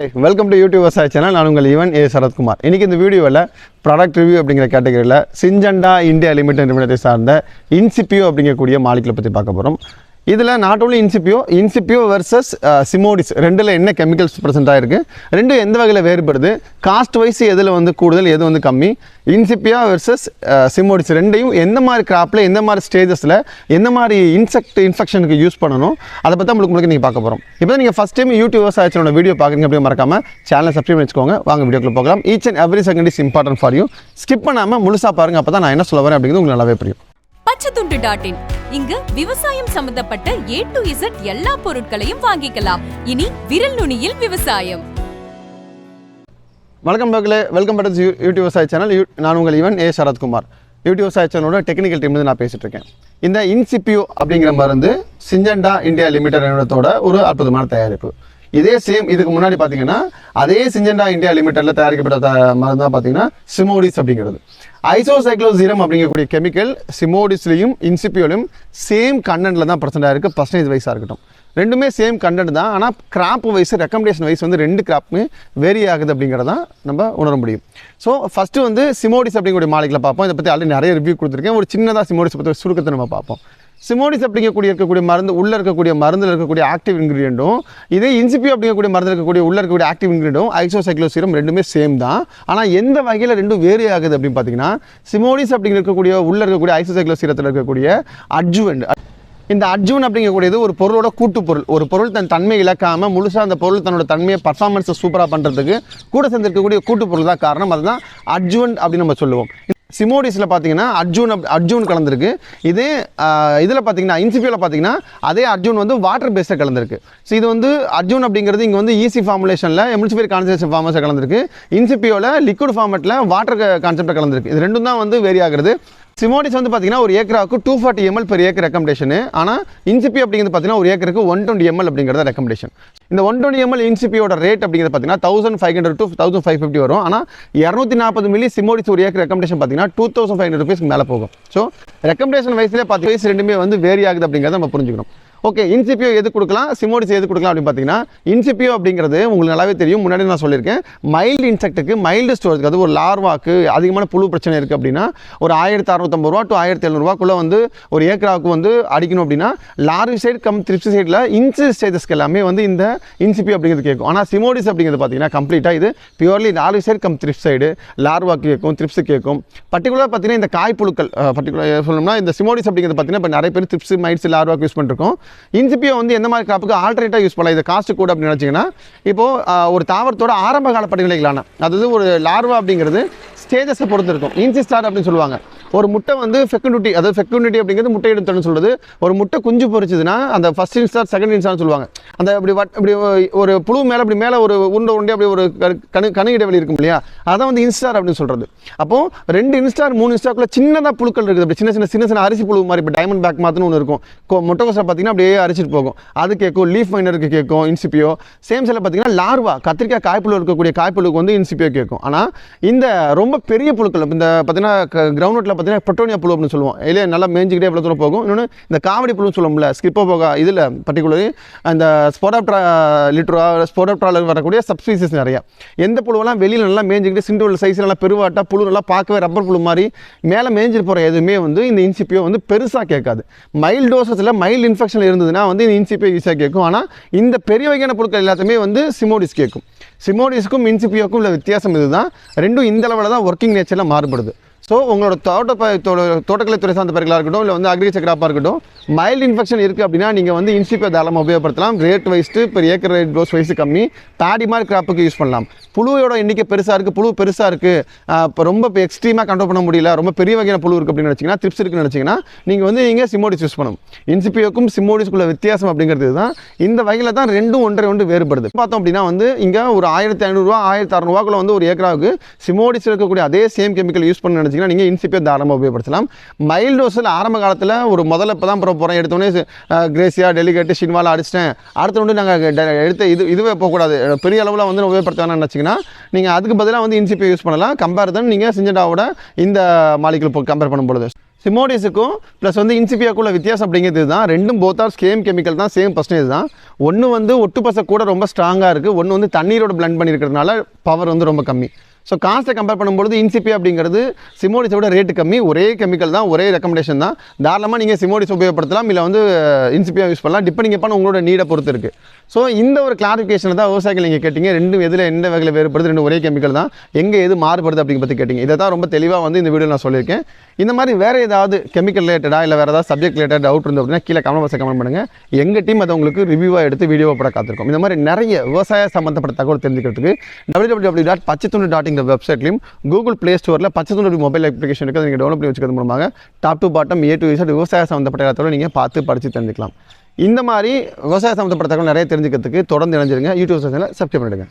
Welcome to YouTube விவசாய channel நான் உங்கள் ஈவன் ஏ சரத்குமார். இன்றைக்கி இந்த வீடியோவில் ப்ராடக்ட் ரிவ்யூ அப்படிங்கிற கேட்டகரியில் சிஞ்சண்டா இந்தியா லிமிடெட் நிறுவனத்தை சார்ந்த இன்சிபியோ அப்படிங்கக்கூடிய மாலிகளை பற்றி பார்க்க போகிறோம் இதில் not only Incipio Incipio versus Simodis ரெண்டில் என்ன கெமிக்கல்ஸ் ப்ரெசென்ட் ஆகிருக்கு ரெண்டும் எந்த வகையில் வேறுபடுது? காஸ்ட் வைஸ் எதில் வந்து கூடுதல் எது வந்து கம்மி? இன்சிபியா வர்சஸ் சிமோடிஸ் ரெண்டையும் எந்த மாதிரி கிராப்பில் எந்த மாதிரி ஸ்டேஜஸில் எந்த மாதிரி இன்செக்ட் இன்ஃபெக்ஷனுக்கு யூஸ் பண்ணணும்? அதை பற்றி உங்களுக்கு உங்களுக்கு நீங்கள் பார்க்க போகிறோம் இப்போ நீங்கள் ஃபஸ்ட் டைம் யூடியூப் விவசாயத்தோட வீடியோ பார்க்குறீங்க அப்படின்னு மறக்காமல் சேனலை சப்ஸ்கிரைப் வச்சுக்கோங்க வாங்க வீடியோக்குள்ள போகலாம். Each and every second is important for you skip பண்ணாமல் முழுசாக பாருங்க அப்போ தான் நான் என்ன சொல்ல வரேன் அப்படிங்கிறது உங்களுக்கு நல்லாவே புரியும். பச்சைத்துண்டு டாட் இன் இங்கு விவசாயம் சம்பந்தப்பட்ட ஏ டு இசட் எல்லா பொருட்களையும் வாங்கிக்கலாம். இனி விரல் நுனியில் விவசாயம். வணக்கம் மக்களே வெல்கம் பட் யூடியூப் விவசாய சேனல் நான் உங்கள் இவன் ஏ சரத்குமார். யூடியூப் விவசாய சேனலோட டெக்னிக்கல் டீம் நான் பேசிட்டு இருக்கேன். இந்த இன்சிபியூ அப்படிங்கிற மருந்து சிஞ்சண்டா இந்தியா லிமிடெட் நிறுவனத்தோட ஒரு அற்புதமான தயாரிப்பு. இதே சேம் இதுக்கு முன்னாடி பார்த்தீங்கன்னா அதே சிஞ்சண்டா இந்தியா லிமிடெட்ல தயாரிக்கப்பட்ட மருந்து தான் பார்த்தீங்கன்னா சிமோடிஸ் அப்படிங்கிறது. ஐசோசைக்ளோசீரம் அப்படிங்கக்கூடிய கெமிக்கல் சிமோடிஸ்லையும் இன்சிபியோலையும் சேம் கண்டென்ட்டில் தான் பர்சன்ட் இருக்குது பர்சன்டேஜ் வைஸாக இருக்கட்டும். ரெண்டுமே சேம் கண்டென்ட் தான் ஆனால் கிராப் வைஸ் ரெக்கமெண்டேஷன் வைஸ் வந்து ரெண்டு கிராப்புமே வேரி ஆகுது அப்படிங்கிறத தான் நம்ம உணர முடியும். ஸோ ஃபஸ்ட்டு வந்து சிமோடிஸ் அப்படிங்கக்கூடிய மாலிகளை பார்ப்போம். இதை பற்றி ஆல்ரெடி நிறைய ரிவ்யூ கொடுத்துருக்கேன். ஒரு சின்னதாக சிமோடிஸ் பற்றி சுருக்கத்தை நம்ம பார்ப்போம். சிமோனிஸ் அப்படிங்கக்கூடிய இருக்கக்கூடிய மருந்து உள்ளே இருக்கக்கூடிய மருந்தில் இருக்கக்கூடிய ஆக்டிவ் இன்க்ரீடியண்ட்டும் இதே இன்சிபியோ அப்படிங்கக்கூடிய மருந்து இருக்கக்கூடிய உள்ளே இருக்கக்கூடிய ஆக்டிவ் இன்க்ரீடியும் ஐசோசைக்ளோசீரம் ரெண்டுமே சேம் தான். ஆனால் எந்த வகையில் ரெண்டும் வேறு ஆகுது அப்படின்னு பார்த்தீங்கன்னா சிமோனிஸ் அப்படிங்கிற இருக்கக்கூடிய உள்ளே இருக்கக்கூடிய ஐசோசைக்ளோசீரத்தில் இருக்கக்கூடிய அட்ஜுவண்ட் இந்த அர்ஜுன் அப்படிங்கக்கூடியது ஒரு பொருளோட கூட்டு பொருள் ஒரு பொருள் தன் தன்மை இழக்காமல் முழுசாக அந்த பொருள் தன்னோட தன்மையை பர்ஃபார்மன்ஸை சூப்பராக பண்ணுறதுக்கு கூட சேர்ந்திருக்கக்கூடிய கூட்டு பொருள் தான் காரணம். அதுதான் அர்ஜுன் அப்படின்னு நம்ம சொல்லுவோம். சிமோடிஸில் பார்த்தீங்கன்னா அர்ஜுன் அப் அர்ஜுன் கலந்துருக்கு. இதே இதில் பார்த்தீங்கன்னா இன்சிபியோவில் பார்த்தீங்கன்னா அதே அர்ஜுன் வந்து வாட்டர் பேஸில் கலந்துருக்கு. ஸோ இது வந்து அர்ஜுன் அப்படிங்கிறது இங்கே வந்து ஈஸி ஃபார்முலேஷனில் எம்எல்சிபியர் கான்சன்ட்ரேஷன் ஃபார்மஸாக கலந்துருக்கு. இன்சிபியோவில் லிக்விட் ஃபார்மெட்டில் வாட்டர் கான்செப்டை கலந்துருக்கு. இது ரெண்டும் தான் வந்து வேரி ஆகிறது. சிமோடிஸ் வந்து பார்த்தீங்கன்னா ஒரு ஏக்கராவுக்கு two forty ML per acre recommendation ஆனால் இன்சிபி அப்படிங்கிறது பார்த்தீங்கன்னா ஒரு ஏக்கருக்கு ஒன் டுவெண்ட்டி எம்எல் அப்படிங்கிறத ரெக்கமெண்டேஷன் இந்த ஒன் டுவெண்ட்டி எம்எல் இன்சிபியோட ரேட் அப்படிங்கிறது பார்த்தீங்கன்னா thousand five hundred to thousand five fifty வரும். ஆனால் இரநூத்தி நாற்பது மில்லி சிமோடிஸ் ஒரு ஏக்கர் ரெக்கமெண்டேஷன் பார்த்தீங்கன்னா டூ தௌசண்ட் ஃபைவ் ஹண்ட்ரட் ருபீஸ்க்கு மேலே போகும். ஸோ ரெக்கமெண்டேஷன் வயசுலேயே பத்து வயசு ரெண்டுமே வந்து வேரி ஆகுது அப்படிங்கிறத நம்ம புரிஞ்சுக்கணும். ஓகே இன்சிபியோ எது கொடுக்கலாம்? சிமோடிஸ் எது கொடுக்கலாம் அப்படின்னு பார்த்தீங்கன்னா இன்சிபியோ அப்படிங்கிறது உங்களுக்கு நல்லாவே தெரியும். முன்னாடி நான் சொல்லியிருக்கேன். மைல்டு இன்செக்ட்டுக்கு மைல்டு ஸ்டோரேஜ் அது ஒரு லார்வாக்கு அதிகமான புழு பிரச்சனை இருக்குது அப்படின்னா ஒரு ஆயிரத்தி அறுநூத்தம்பது ரூபா டு ஆயிரத்தி எழுநூறுவாக்குள்ளே வந்து ஒரு ஏக்கராவுக்கு வந்து அடிக்கணும் அப்படின்னா லார்வி சைடு கம் த்ரிப்ஸ் சைடில் இன்சி ஸ்டேஜஸ்க்கு எல்லாமே வந்து இந்த இன்சிபியோ அப்படிங்கிறது கேட்கும். ஆனால் சிமோடிஸ் அப்படிங்கிறது பார்த்தீங்கன்னா கம்ப்ளீட்டாக இது purely larvicide cum thrips side லார்வாக்கு கேட்கும் த்ரிப்ஸு கேட்கும். பர்டிகுலராக பார்த்தீங்கன்னா இந்த காய்ப்புழுக்கள் பர்டிகுலர் சொல்லணும்னா இந்த சிமோடிஸ் அப்படிங்கிறது பார்த்தீங்கன்னா இப்போ நிறைய பேர் த்ரிப்ஸ் மைட்ஸ் லார்வாக்கு யூஸ் பண்ணிருக்கோம் இன்சிபியோ வந்து எந்த மாதிரி கிராப்புக்கு ஆல்டர்னேட்டாக யூஸ் பண்ணலாம்? இது காஸ்ட் கூட அப்படின்னு நினச்சிங்கன்னா இப்போது ஒரு தாவரத்தோட ஆரம்ப கால படிநிலைகளான அதாவது ஒரு லார்வா அப்படிங்கிறது ஸ்டேஜஸை பொறுத்து இருக்கும் இன்சிஸ்டார் அப்படின்னு சொல்லுவாங்க. ஒரு முட்டை வந்து ஃபெக்குனிட்டி அதாவது ஃபெக்குனிட்டி அப்படிங்கிறது முட்டை எடுத்தோன்னு சொல்றது. ஒரு முட்டை குஞ்சு பொறிச்சதுன்னா அந்த ஃபர்ஸ்ட் இன்ஸ்டார் செகண்ட் இன்ஸ்டார் சொல்லுவாங்க. அந்த இப்படி வட் இப்படி ஒரு புழு மேலே அப்படி மேலே ஒரு உருண்டை உருண்டை அப்படி ஒரு கணு கணு இடைவெளி இருக்கும் இல்லையா? அதான் வந்து இன்ஸ்டார் அப்படின்னு சொல்றது. அப்போ ரெண்டு இன்ஸ்டார் மூணு இன்ஸ்டாக்குள்ள சின்னதாக புழுக்கள் இருக்குது. அப்படி சின்ன சின்ன சின்ன சின்ன அரிசி புழு மாதிரி இப்போ டைமண்ட் பேக் மாத்துன்னு ஒன்று இருக்கும். கொ- முட்டைக்கோசை பார்த்தீங்கன்னா அப்படியே அரிச்சிட்டு போகும். அது கேட்கும் லீஃப் மைனருக்கு கேட்கும் இன்சிபியோ சேம் சில பார்த்தீங்கன்னா லார்வா கத்திரிக்காய் காய்ப்புழு இருக்கக்கூடிய காய்ப்புழுக்கு வந்து இன்சிபியோ கேட்கும் ஆனால் இந்த ரொம்ப பெரிய புழுக்கள் இந்த பார்த்தீங்கன்னா கிரவுண்ட்ல பார்த்தீங்கன்னா பெட்ரோனியா புழு அப்படின்னு சொல்லுவோம். இல்லையா நல்லா மேய்ஞ்சிக்கிட்டே எவ்வளோ தூரம் போகும். இன்னொன்று இந்த காவடி புழுன்னு சொல்லுவோம்ல ஸ்கிப்போ போக இதில் பர்டிகுலர் அந்த ஸ்போடாப்ட்ரா லிட்ரா ஸ்போடாப்ட்ராவில் வரக்கூடிய சப்ஸ்பீசிஸ் நிறையா. எந்த புழுவெல்லாம் வெளியில் நல்லா மேய்ஞ்சிக்கிட்டு சிண்டு சைஸ் நல்லா பெருவாட்டாக புழு நல்லா பார்க்கவே ரப்பர் புழு மாதிரி மேலே மேய்ஞ்சிட்டு போகிற எதுவுமே வந்து இந்த இன்சிபியோ வந்து பெருசாக கேட்காது. மைல்டு டோசஸில் மைல்டு இன்ஃபெக்ஷன் இருந்ததுன்னா வந்து இந்த இன்சிபியோ ஈஸியாக கேட்கும். ஆனால் இந்த பெரிய வகையான புழுக்கள் எல்லாத்தையுமே வந்து சிமோடிஸ் கேட்கும். சிமோடிஸ்க்கும் இன்சிபியோக்கும் உள்ள வித்தியாசம் இதுதான். ரெண்டும் இந்த அளவில் தான் ஒர்க்கிங் நேச்சரில் மாறுபடுது. ஸோ உங்களோட தோட்ட ப- துறை தோட்டக்கலைத்துறை சார்ந்த பயிர்களாக இருக்கட்டும் இல்லை வந்து அக்ரிகல்ச்சர் கிராப்பாக இருக்கட்டும் மைல்டு இன்ஃபெக்ஷன் இருக்குது அப்படின்னா நீங்கள் வந்து இன்சிபியோ தாராளமாக உபயோகப்படுத்தலாம். ரேட் வைஸ்ட்டு இப்போ ஏக்கர் ரேட் டோஸ் வைஸ் கம்மி. பேடி மாதிரி கிராப்புக்கு யூஸ் பண்ணலாம். புழுவோட எண்ணிக்கை பெருசாக இருக்குது புழு பெருசாக இருக்குது இப்போ ரொம்ப இப்போ எக்ஸ்ட்ரீமாக கண்ட்ரோல் பண்ண முடியல. ரொம்ப பெரிய வகையான புழு இருக்குது அப்படின்னு நினச்சிங்கன்னா திப்ஸ் இருக்குன்னு நினச்சிங்கன்னா நீங்கள் வந்து நீங்கள் சிமோடிஸ் யூஸ் பண்ணணும். இன்சிபியோக்கும் சிமோடிஸ்க்குள்ள வித்தியாசம் அப்படிங்கிறது தான் இந்த வகையில் தான் ரெண்டும் ஒன்றை ஒன்று வேறுபடுது. பார்த்தோம் அப்படின்னா வந்து இங்கே ஒரு ஆயிரத்தி ஐநூறுரூவா ஆயிரத்தி அறநூறுவாக்குள்ள வந்து ஒரு ஏக்கராவுக்கு சிமோடிஸ் இருக்கக்கூடிய அதே சேம் கெமிக்கல் யூஸ் பண்ண நினச்சிங்கன்னா நீங்கள் இன்சிபியோ தாராளமாக உபயோகப்படுத்தலாம். மைல்டோஸில் ஆரம்ப காலத்தில் ஒரு முதல்ல இப்போ தான் போகிறோம் எடுத்தோடனே கிரேசியா டெலிகேட்டு ஷின்வாலா அடிச்சிட்டேன். அடுத்த வந்து நாங்கள் எடுத்த இது இதுவே போகக்கூடாது. பெரிய அளவில் வந்து உபயோகப்படுத்த நினச்சிங்கன்னா நீங்கள் அதுக்கு பதிலாக வந்து இன்சிபி யூஸ் பண்ணலாம். கம்பேர் தான் நீங்கள் சிஞ்சண்டாவோட இந்த மாலிகுல் கம்பேர் பண்ணும்பொழுது. சிமோடிஸுக்கும் ப்ளஸ் வந்து இன்சிபியாக்குள்ள வித்தியாசம் அப்படிங்கிறது தான் ரெண்டும் போத் ஆர் சேம் கெமிக்கல் தான் சேம் பர்சன்டேஜ் தான். ஒன்று வந்து ஒட்டுப்பசை கூட ரொம்ப ஸ்ட்ராங்காக இருக்குது ஒன்று வந்து தண்ணீரோட பிளண்ட் பண்ணியிருக்கிறதுனால பவர் வந்து ரொம்ப கம்மி. ஸோ காஸ்ட்டை கம்பேர் பண்ணும்போது இன்சிபியா அப்படிங்கிறது சிமோடிஸோட ரேட்டு கம்மி. ஒரே கெமிக்கல் தான் ஒரே ரெக்கமெண்டேஷன் தான். தாராளமாக நீங்கள் சிமோடிஸ் உபயோகப்படுத்தலாம் இல்லை வந்து இன்சிபியாக யூஸ் பண்ணலாம். டிப்பெண்டிங் பண்ண உங்களோட நீடை பொறுத்து இருக்குது ஸோ இந்த ஒரு கிளாரிஃபிகேஷனை தான் விவசாயிகள் நீங்கள் கேட்டிங்க. ரெண்டும் எதில் எந்த வகையில் வேறுபடுது ரெண்டு ஒரே கெமிக்கல் தான். எங்கே எது மாறுபடுது அப்படிங்க பற்றி கேட்டிங்க. இதை தான் ரொம்ப தெளிவாக வந்து இந்த வீடியோ நான் சொல்லியிருக்கேன். இந்த மாதிரி வேறு ஏதாவது கெமிக்கல் ரிலேட்டடாக இல்லை வேறு ஏதாவது சப்ஜெக்ட் ரிலேட்டட் டவுட் இருந்தோம் அப்படின்னா கீழே கமெண்ட் பாக்ஸில் கமெண்ட் பண்ணுங்கள் எங்கள் டீம் அதை உங்களுக்கு ரிவ்யூவாக எடுத்து வீடியோவை போட காத்திருக்கோம். இந்த மாதிரி நிறைய விவசாய சம்மந்தப்பட்ட தகவல் தெரிஞ்சுக்கிறதுக்கு டபிள்யூ டாட் பச்சைத்துண்டு டாட் இந்த வெப்சைட்லையும் கூகுள் ப்ளே ஸ்டோரில் பச்சத்துண்டு மொபைல் அப்ளிகேஷன் இருக்குது நீங்கள் டவுன்லோட் பண்ணி வச்சுக்கிறது மூலமாக top to bottom A to Z விவசாய சம்மந்தப்பட்ட இடத்தோட நீங்கள் பார்த்து படித்து தெரிஞ்சுக்கலாம். இந்த மாதிரி விவசாய சம்மந்தப்பட்ட தகவல் நிறைய தெரிஞ்சுக்கிறதுக்கு தொடர்ந்து இணைஞ்சிருங்க. யூடியூப் சேனலை சப்ஸ்கிரைப் பண்ணிடுங்க.